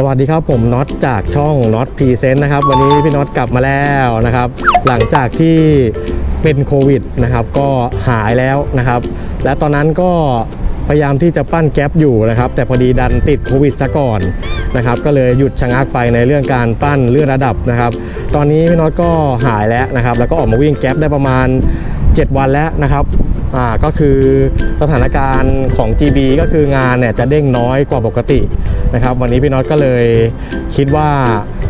สวัสดีครับผมน็อตจากช่องน็อตพรีเซนต์นะครับ วันนี้พี่น็อตกลับมาแล้วนะครับ หลังจากที่เป็นโควิดนะครับ ก็หายแล้วนะครับ และตอนนั้นก็พยายามที่จะปั้นแก๊ปอยู่นะครับ แต่พอดีดันติดโควิดซะก่อนนะครับ ก็เลยหยุดชะงักไปในเรื่องการปั้นเลื่อนระดับนะครับ ตอนนี้พี่น็อตก็หายแล้วนะครับ แล้วก็ออกมาวิ่งแก๊ปได้ประมาณ 7 วันแล้วนะครับ อ่าก็คือสถานการณ์ของ GB ก็คืองานเนี่ยจะเด้งน้อยกว่าปกตินะครับ วันนี้พี่น็อตก็เลยคิดว่า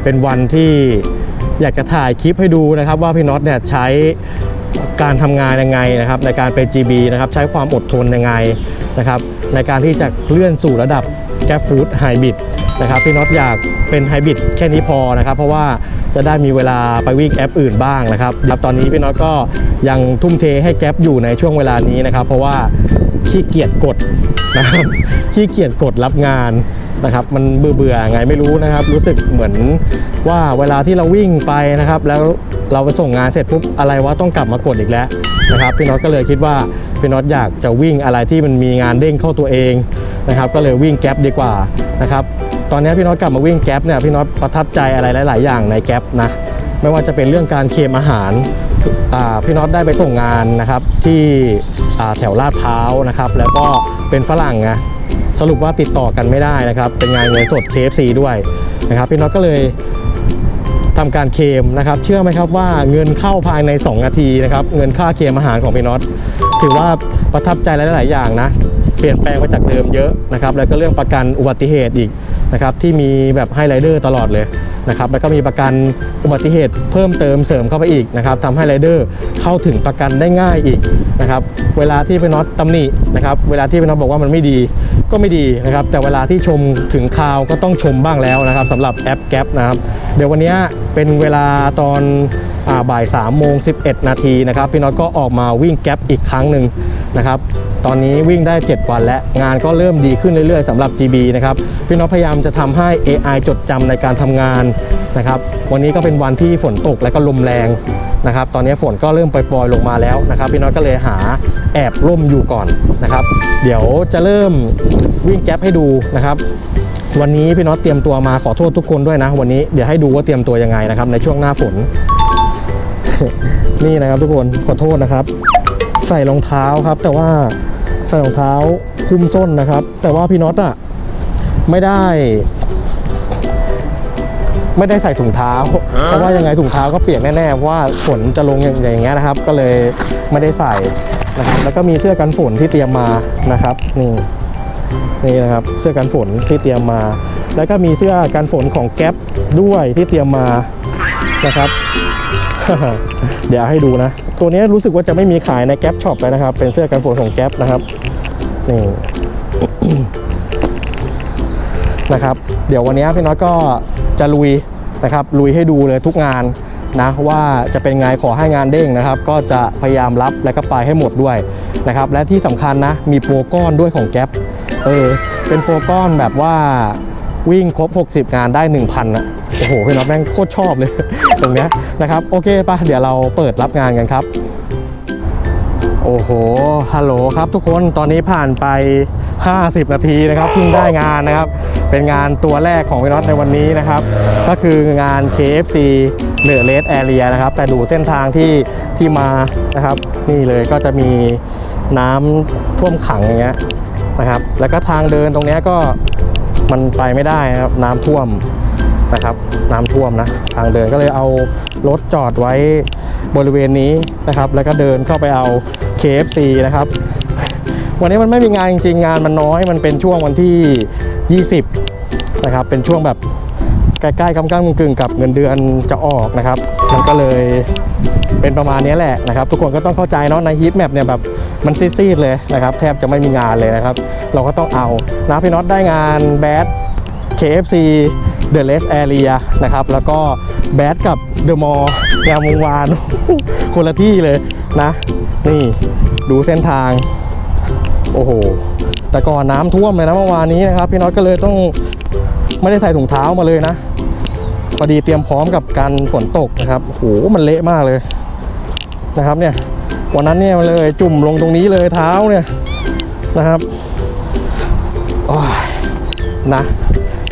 เป็นวันที่อยากจะถ่ายคลิปให้ดูนะครับว่าพี่น็อตเนี่ยใช้การทำงานยังไงนะครับในการเป็น GB นะครับใช้ความอดทนยังไงนะครับในการที่จะเลื่อนสู่ระดับแกฟูดไฮบริด นะครับพี่น็อตอยากเป็นไฮบริดแค่นี้พอนะครับ เพราะว่าจะได้มีเวลาไปวิ่งแอปอื่นบ้างนะครับครับตอนนี้พี่น็อตก็ยังทุ่มเทให้แก๊ปอยู่ในช่วงเวลานี้นะครับ เพราะว่าขี้เกียจกดนะครับขี้เกียจกดรับงานนะครับมันเบื่อเบื่อไงไม่รู้นะครับ รู้สึกเหมือนว่าเวลาที่เราวิ่งไปนะครับ แล้วเราไปส่งงานเสร็จปุ๊บอะไรวะต้องกลับมากดอีกแล้วนะครับพี่น็อตก็เลยคิดว่าพี่น็อตอยากจะวิ่งอะไรที่มันมีงานเด้งเข้าตัวเองนะครับ ก็เลยวิ่งแก๊ปดีกว่านะครับ ตอนนี้พี่น็อตกลับมาวิ่งแก๊ปเนี่ยพี่น็อตประทับใจอะไรหลาย ๆ อย่างในแก๊ปนะไม่ว่าจะเป็นเรื่องการเคมอาหารพี่น็อตได้ไปส่งงานนะครับที่แถวลาดพร้าวนะครับแล้วก็เป็นฝรั่งไงสรุปว่าติดต่อกันไม่ได้นะครับเป็นงานเงินสด KFC ด้วยนะครับพี่น็อตก็เลยทำการเคมนะครับ เชื่อไหมครับว่าเงินเข้าภายใน 2 นาทีนะครับเงินค่าเคมอาหารของพี่น็อตถือว่าประทับใจหลาย ๆ อย่างนะเปลี่ยนแปลงไปจากเดิมเยอะนะครับแล้วก็เรื่องประกันอุบัติเหตุอีก นะครับที่มีแบบให้ไรเดอร์ตลอดเลยนะครับแล้วก็มีประกันอุบัติเหตุเพิ่มเติมเสริมเข้าไปอีกนะครับทำให้ไรเดอร์เข้าถึงประกันได้ง่ายอีกนะครับเวลาที่พี่น็อตตำหนินะครับเวลาที่พี่น็อตบอกว่ามันไม่ดีก็ไม่ดีนะครับแต่เวลาที่ชมถึงคราวก็ต้องชมบ้างแล้วนะครับสำหรับแอปแก๊ปนะครับเดี๋ยววันนี้เป็นเวลาตอนอ่าบ่าย3โมง11 นาทีนะครับพี่น็อตก็ออกมาวิ่งแก๊ปอีกครั้งหนึ่งนะครับ ตอนนี้วิ่งได้ 7 วันและงานก็เริ่มดีขึ้นเรื่อยๆสำหรับ GB นะครับพี่น็อตพยายามจะทำให้ AI จดจำในการทำงานนะครับวันนี้ก็เป็นวันที่ฝนตกและก็ลมแรงนะครับตอนนี้ฝนก็เริ่มปล่อยๆลงมาแล้วนะครับพี่น็อตก็เลยหาแอบร่มอยู่ก่อนนะครับ เดี๋ยวจะเริ่มวิ่งแก๊ปให้ดูนะครับวันนี้พี่น็อตเตรียมตัวมาขอโทษทุกคนด้วยนะ วันนี้เดี๋ยวให้ดูว่าเตรียมตัวยังไงนะครับในช่วงหน้าฝน นี่นะครับทุกคนขอโทษนะครับ ใส่รองเท้าครับแต่ว่า ใส่รองเท้าคลุมส้นนะครับ แต่ว่าพี่น็อตอะไม่ได้ ไม่ได้ใส่ถุงเท้า เพราะว่ายังไงถุงเท้าก็เปียกแน่ๆเพราะว่าฝนจะลงอย่างเงี้ยนะครับ ก็เลยไม่ได้ใส่นะครับแล้วก็มีเสื้อกันฝนที่เตรียมมานะครับ นี่นี่นะครับเสื้อกันฝนที่เตรียมมา แล้วก็มีเสื้อกันฝนของแก๊ปด้วยที่เตรียมมานะครับ เดี๋ยวให้ดูนะ ตัวนี้รู้สึกว่าจะไม่มีขายในแก๊ปช็อปเลยนะครับ เป็นเสื้อกันฝนของแก๊ปนะครับนี่นะครับ เดี๋ยววันนี้พี่น้อยก็จะลุยนะครับ ลุยให้ดูเลยทุกงานนะว่าจะเป็นไงขอให้งานเด้งนะครับ ก็จะพยายามรับและก็ไปให้หมดด้วยนะครับ และที่สำคัญนะ มีโปรก้อนด้วยของแก๊ปเออเป็นโปรก้อนแบบว่าวิ่งครบ 60 งานได้ 1,000นะโอ้ โหพี่น้องแม่งโคตรชอบเลย ตรงเนี้ยนะครับ โอเคปะเดี๋ยวเราเปิดรับงานกันครับ โอ้โห ฮัลโหลครับ ทุกคน ตอนนี้ผ่านไป 50 นาทีนะครับเพิ่งได้งานนะครับ เป็นงานตัวแรกของพี่น็อตในวันนี้นะครับ ก็คืองาน KFC เหนือเลสแอเรียนะครับ แต่ดูเส้นทางที่ที่มานะครับ นี่เลยก็จะมีน้ำท่วมขังอย่างเงี้ยนะครับ แล้วก็ทางเดินตรงเนี้ยก็มันไปไม่ได้นะครับน้ำท่วม นะครับน้ำท่วมนะทางเดินก็เลยเอารถจอดไว้บริเวณนี้นะครับ แล้วก็เดินเข้าไปเอา KFC นะครับ วันนี้มันไม่มีงานจริงๆงานมันน้อยมันเป็นช่วงวันที่ 20 นะครับ เป็นช่วงแบบใกล้ๆกำกำกึ่งกับเงินเดือนจะออกนะครับ มันก็เลยเป็นประมาณนี้แหละนะครับ ทุกคนก็ต้องเข้าใจเนาะในฮีทแมปเนี่ยแบบมันซีดๆเลยนะครับ แทบจะไม่มีงานเลยนะครับ เราก็ต้องเอานะพี่น็อตได้งานแบด KFC The Less Area นะครับ แล้วก็แบดกับ The Mall งามวงวาน คนละที่เลยนะ นี่ดูเส้นทาง โอ้โห แต่ก่อนน้ำท่วมเลยนะเมื่อวานนี้นะครับ พี่น็อตก็เลยต้องไม่ได้ใส่ถุงเท้ามาเลยนะพอดีเตรียมพร้อมกับการฝนตกนะครับโอ้โหมันเละมากเลยนะครับเนี่ยวันนั้นเนี่ยมันเลยจุ่มลงตรงนี้เลยเท้าเนี่ยนะครับโอ้ยนะ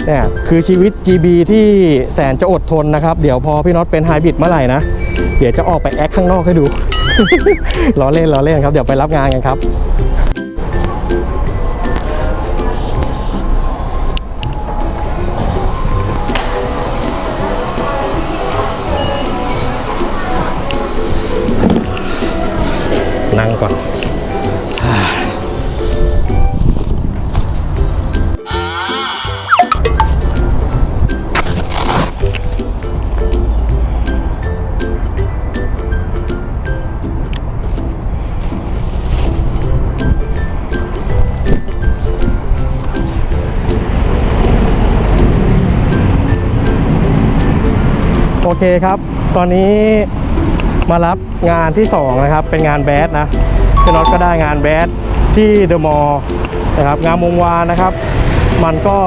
เนี่ยคือชีวิต GB ที่แสนจะอดทนนะครับ เดี๋ยวพอพี่น็อตเป็นไฮบริดเมื่อไหร่นะ เดี๋ยวจะออกไปแอคข้างนอกให้ดู ล้อเล่นล้อเล่นครับ เดี๋ยวไปรับงานกันครับนั่งก่อน เคครับ ตอนนี้มารับงานที่ 2 นะครับ เป็นงานแบดนะพี่น็อตก็ได้งานแบดที่เดอะมอลล์นะครับงานวงวานนะครับ มันก็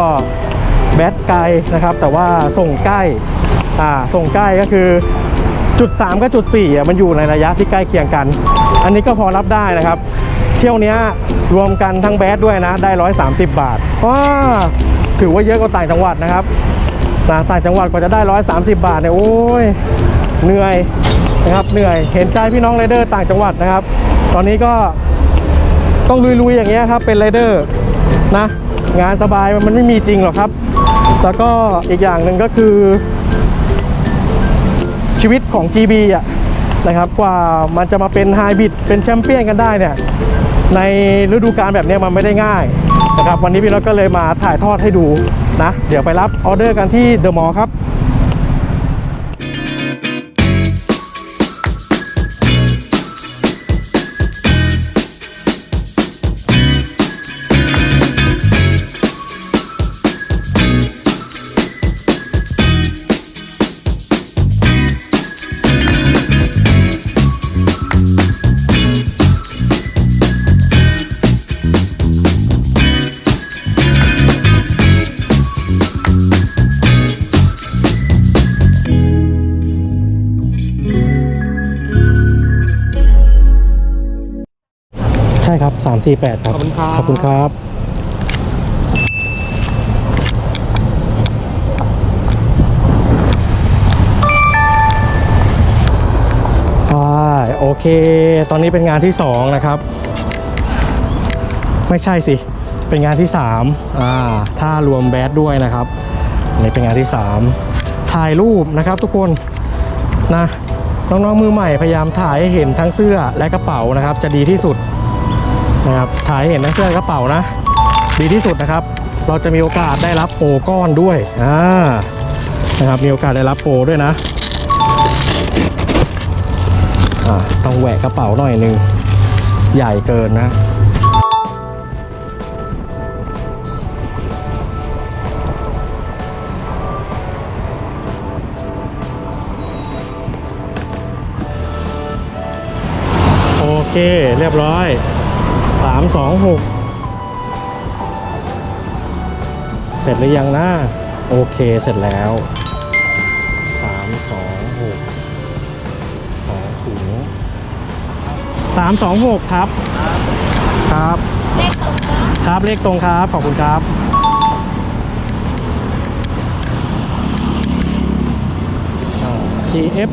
แบดไกลนะครับ แต่ว่าส่งใกล้อ่าส่งใกล้ก็คือจุด 3 กับจุด4อะมันอยู่ในระยะที่ใกล้เคียงกัน อันนี้ก็พอรับได้นะครับ เที่ยวนี้รวมกันทั้งแบดด้วยนะ ได้ 130 บาทว้าถือว่าเยอะกว่าต่างจังหวัดนะครับ นะต่างจังหวัดกว่าจะได้ 130 บาทเนี่ยโอ้ยเหนื่อยนะครับเหนื่อยเห็นใจพี่น้องไรเดอร์ต่างจังหวัดนะครับ ตอนนี้ก็ต้องลุยๆอย่างเงี้ยครับเป็นไรเดอร์นะงานสบายมันไม่มีจริงหรอกครับ แล้วก็อีกอย่างหนึ่งก็คือ ชีวิตของ GB อะนะครับกว่ามันจะมาเป็นไฮบริดเป็นแชมเปี้ยนกันได้เนี่ยในฤดูกาลแบบนี้มันไม่ได้ง่ายนะครับวันนี้พี่น็อตก็เลยมาถ่ายทอดให้ดู นะ เดี๋ยวไปรับออเดอร์กันที่เดอะมอลล์ครับ ครับ348ครับ ขอบคุณครับ ขอบคุณครับใช่โอเค ตอนนี้เป็นงานที่2นะครับ ไม่ใช่สิ เป็นงานที่3อ่า ถ้ารวมแบดด้วยนะครับอันนี้เป็นงานที่3ถ่ายรูปนะครับทุกคนนะน้องๆมือใหม่พยายามถ่ายให้เห็นทั้งเสื้อและกระเป๋านะครับ จะดีที่สุด นะครับถ่ายเห็นทั้งเสื้อกระเป๋านะ ดีที่สุดนะครับ เราจะมีโอกาสได้รับโปรก้อนด้วยอ่านะครับมีโอกาสได้รับโปรด้วยนะอ่าต้องแหวกกระเป๋าหน่อยหนึงใหญ่เกินนะโอเค เรียบร้อยามสองหกเสร็จหรือยังนะโอเคเสร็จแล้วสามสองหกสองถุงสามสองหกครับ ครับครับเลขตรงครับ ขอบคุณครับอ่า TF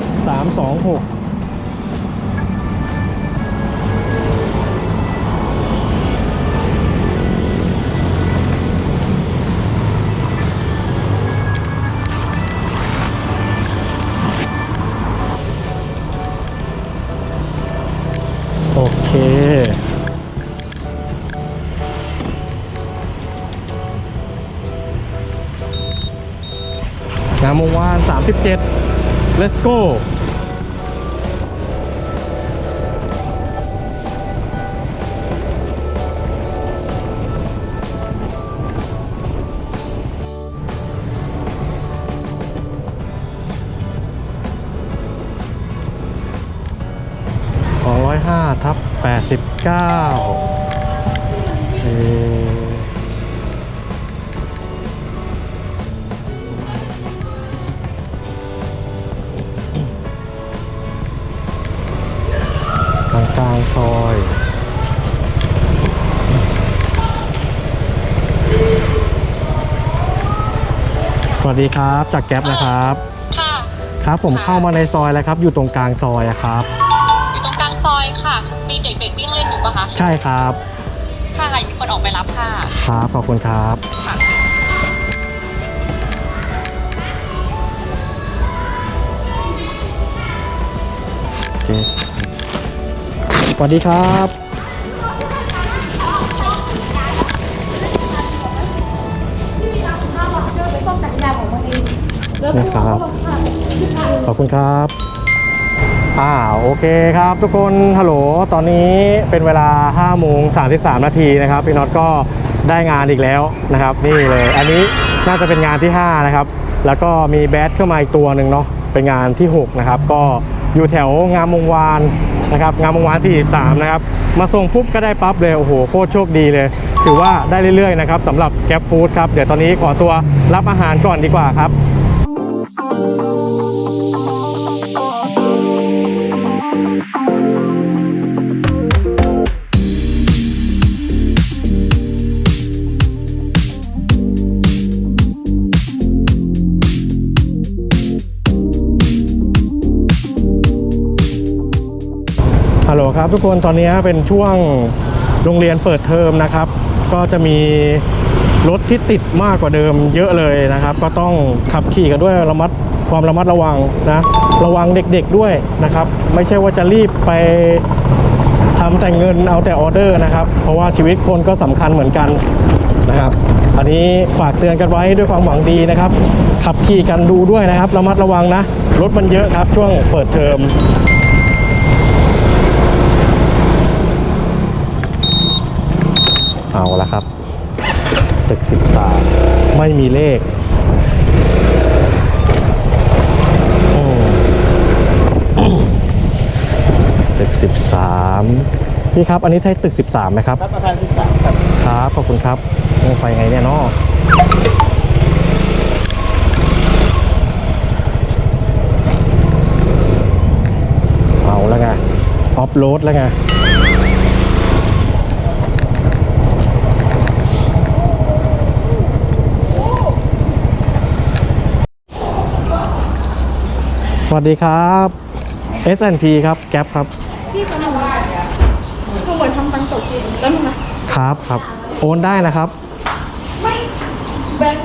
งหก 17 let's go 205ทับ89เอ ซอยโวัสดีครับ จากแก๊ปนะครับ ค่ะ ครับผมค่ะเข้ามาในซอยแล้วครับ อยู่ตรงกลางซอยอะครับ อยู่ตรงกลางซอยค่ะ มีเด็กๆวิ่งเล่นอยู่ปะคะ ใช่ครับ ค่ะมีคนออกไปรับค่ะ ครับ ขอบคุณครับ สวัสดีครับ นะครับ ขอบคุณครับ อ่า โอเคครับทุกคน ฮัลโหล ตอนนี้เป็นเวลา5โมง33 นาทีนะครับ พี่น็อตก็ได้งานอีกแล้วนะครับ นี่เลย อันนี้น่าจะเป็นงานที่ 5 นะครับ แล้วก็มีแบทเข้ามาอีกตัวหนึ่งเนาะ เป็นงานที่ 6 นะครับ ก็ อยู่แถวงามวงวานนะครับงามวงวาน 43 นะครับ มาส่งปุ๊บก็ได้ปั๊บเลย โอ้โห โคตรโชคดีเลย ถือว่าได้เรื่อยๆนะครับสำหรับแก๊ปฟู้ดครับ เดี๋ยวตอนนี้ขอตัวรับอาหารก่อนดีกว่าครับ ครับทุกคนตอนนี้เป็นช่วงโรงเรียนเปิดเทอมนะครับ ก็จะมีรถที่ติดมากกว่าเดิมเยอะเลยนะครับ ก็ต้องขับขี่กันด้วยระมัดความระมัดระวังนะระวังเด็กๆด้วยนะครับ ไม่ใช่ว่าจะรีบไปทำแต่เงินเอาแต่ออเดอร์นะครับ เพราะว่าชีวิตคนก็สำคัญเหมือนกันนะครับ อันนี้ฝากเตือนกันไว้ด้วยความหวังดีนะครับ ขับขี่กันดูด้วยนะครับ ระมัดระวังนะรถมันเยอะครับ ช่วงเปิดเทอม เอาละครับตึกสิบสามไม่มีเลขตึกสิบสามพี่ครับ อันนี้ใช่ตึกสิบสามไหมครับรับประทานที่สามครับครับขอบคุณครับโอ้ไปไงเนี่ยเนาะเอาแล้วไง ออฟโรดแล้วไง สวัสดีครับ S&P ครับแก๊ปครับพี่คนหนึ่งคือเหมือนทำตังค์ตกจริงแล้วมึงนะครับครับ โอนได้นะครับไม่แบงค์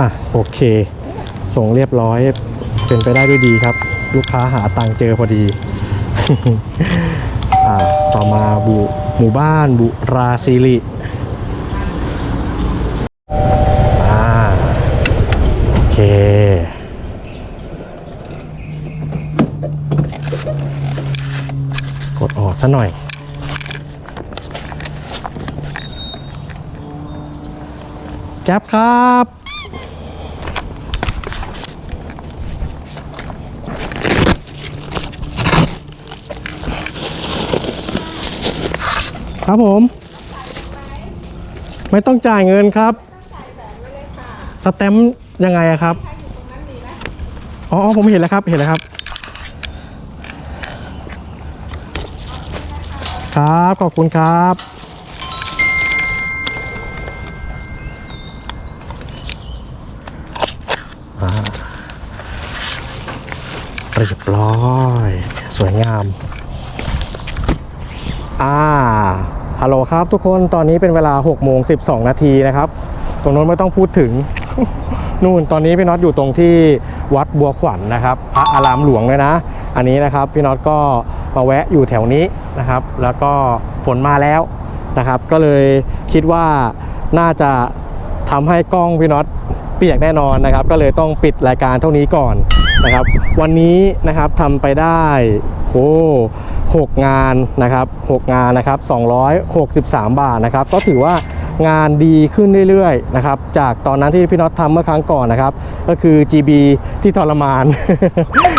อะโอเค ส่งเรียบร้อยเป็นไปได้ด้วยดีครับ ลูกค้าหาตังค์เจอพอดี อ่าต่อมาบุหมู่บ้านบุราซิริอ่า โอเค กดออก ซะหน่อยแก๊ปครับครับผม ไม่ต้องจ่ายเงินครับ สแตมป์ยังไงครับ อ๋อผมเห็นแล้วครับ เห็นแล้วครับ ครับ ขอบคุณครับอ่าเรียบร้อย สวยงาม อ่า ฮัลโหลครับทุกคน ตอนนี้เป็นเวลา6โมง12 นาทีนะครับ ตรงนู้นไม่ต้องพูดถึง นู่น ตอนนี้พี่น็อตอยู่ตรงที่วัดบัวขวัญนะครับ พระอารามหลวงเลยนะ อันนี้นะครับพี่น็อตก็ มาแวะอยู่แถวนี้นะครับ แล้วก็ฝนมาแล้วนะครับ ก็เลยคิดว่าน่าจะทำให้กล้องพี่น็อตเปียกแน่นอนนะครับ ก็เลยต้องปิดรายการเท่านี้ก่อนนะครับ วันนี้นะครับทำไปได้โอ้หกงานนะครับหกงานนะครับ 263 บาทนะครับ ก็ถือว่า งานดีขึ้นเรื่อยๆนะครับจากตอนนั้นที่พี่น็อตทำเมื่อครั้งก่อนนะครับ ก็คือ GB ที่ทรมาน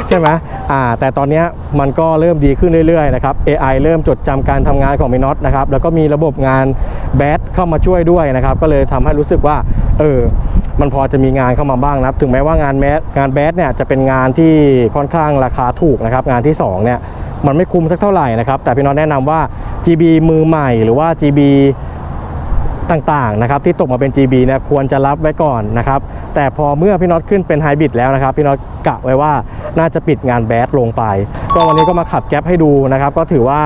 ใช่ไหมอ่าแต่ตอนนี้มันก็เริ่มดีขึ้นเรื่อยๆนะครับ AI เริ่มจดจำการทำงานของพี่น็อตนะครับแล้วก็มีระบบงานแบทเข้ามาช่วยด้วยนะครับ ก็เลยทำให้รู้สึกว่าเออมันพอจะมีงานเข้ามาบ้างนะครับ ถึงแม้ว่างานแมสงานแบดเนี่ยจะเป็นงานที่ค่อนข้างราคาถูกนะครับ งานที่ 2 เนี่ย มันไม่คุ้มสักเท่าไหร่นะครับ แต่พี่น้องแนะนำว่า GB มือใหม่หรือว่า GB ต่างๆนะครับที่ตกมาเป็น GB เนี่ยควรจะรับไว้ก่อนนะครับแต่พอเมื่อพี่น็อตขึ้นเป็นไฮบริดแล้วนะครับพี่น็อตกะไว้ว่าน่าจะปิดงานแบดลงไป ก็วันนี้ก็มาขับแก๊ปให้ดูนะครับก็ถือว่า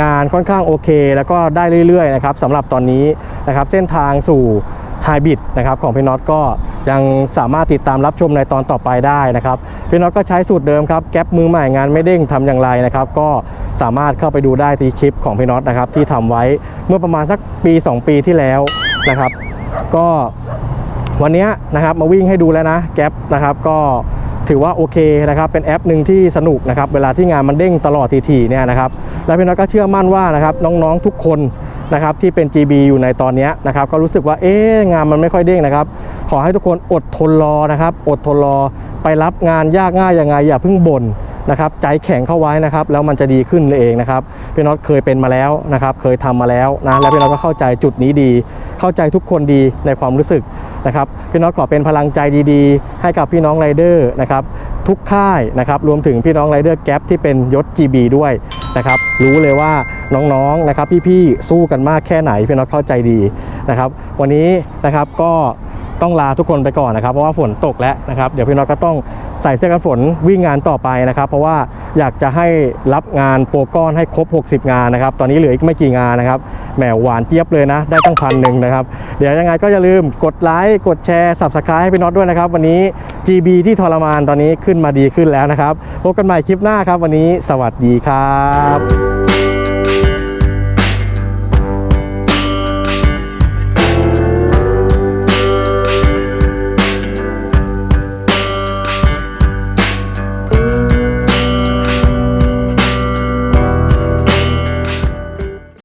งานค่อนข้างโอเค แล้วก็ได้เรื่อยๆนะครับสำหรับตอนนี้นะครับเส้นทางสู่ ไฮบริดนะครับของพี่น็อตก็ยังสามารถติดตามรับชมในตอนต่อไปได้นะครับพี่น็อตก็ใช้สูตรเดิมครับแก๊ปมือใหม่งานไม่เด้งทำอย่างไรนะครับก็สามารถเข้าไปดูได้ที่คลิปของพี่น็อตนะครับที่ทำไว้เมื่อประมาณสักปี 2 ปีที่แล้วนะครับ ก็วันนี้นะครับมาวิ่งให้ดูแล้วนะแก๊ปนะครับก็ ถือว่าโอเคนะครับเป็นแอปหนึ่งที่สนุกนะครับเวลาที่งานมันเด้งตลอดทีๆเนี่ยนะครับแล้วพี่น้องก็เชื่อมั่นว่านะครับน้องๆทุกคนนะครับที่เป็น GB อยู่ในตอนนี้นะครับก็รู้สึกว่าเอ๊ะงานมันไม่ค่อยเด้งนะครับขอให้ทุกคนอดทนรอนะครับอดทนรอไปรับงานยากง่ายยังไงอย่าเพิ่งบ่น นะครับใจแข็งเข้าไว้นะครับแล้วมันจะดีขึ้นเองนะครับพี่น็อตเคยเป็นมาแล้วนะครับเคยทำมาแล้วนะแล้วพี่น็อตก็เข้าใจจุดนี้ดี เข้าใจทุกคนดีในความรู้สึกนะครับพี่น็อตขอเป็นพลังใจดีๆ ให้กับพี่น้องไรเดอร์นะครับทุกค่ายนะครับรวมถึงพี่น้องไรเดอร์แก๊ปที่เป็นยศ GB ด้วยนะครับรู้เลยว่าน้องๆนะครับพี่ๆสู้กันมากแค่ไหนพี่น็อตเข้าใจดีนะครับวันนี้นะครับก็ ต้องลาทุกคนไปก่อนนะครับ เพราะว่าฝนตกแล้วนะครับ เดี๋ยวพี่น็อตก็ต้องใส่เสื้อกันฝนวิ่งงานต่อไปนะครับ เพราะว่าอยากจะให้รับงานโปรก้อนให้ครบ 60 งานนะครับ ตอนนี้เหลืออีกไม่กี่งานนะครับแหมหวานเจี๊ยบเลยนะ ได้ตั้งพันหนึ่งนะครับ เดี๋ยวยังไงก็อย่าลืมกดไลค์กดแชร์ subscribe ให้พี่น็อตด้วยนะครับ วันนี้ GB ที่ทรมานตอนนี้ขึ้นมาดีขึ้นแล้วนะครับพบกันใหม่คลิปหน้าครับ วันนี้สวัสดีครับ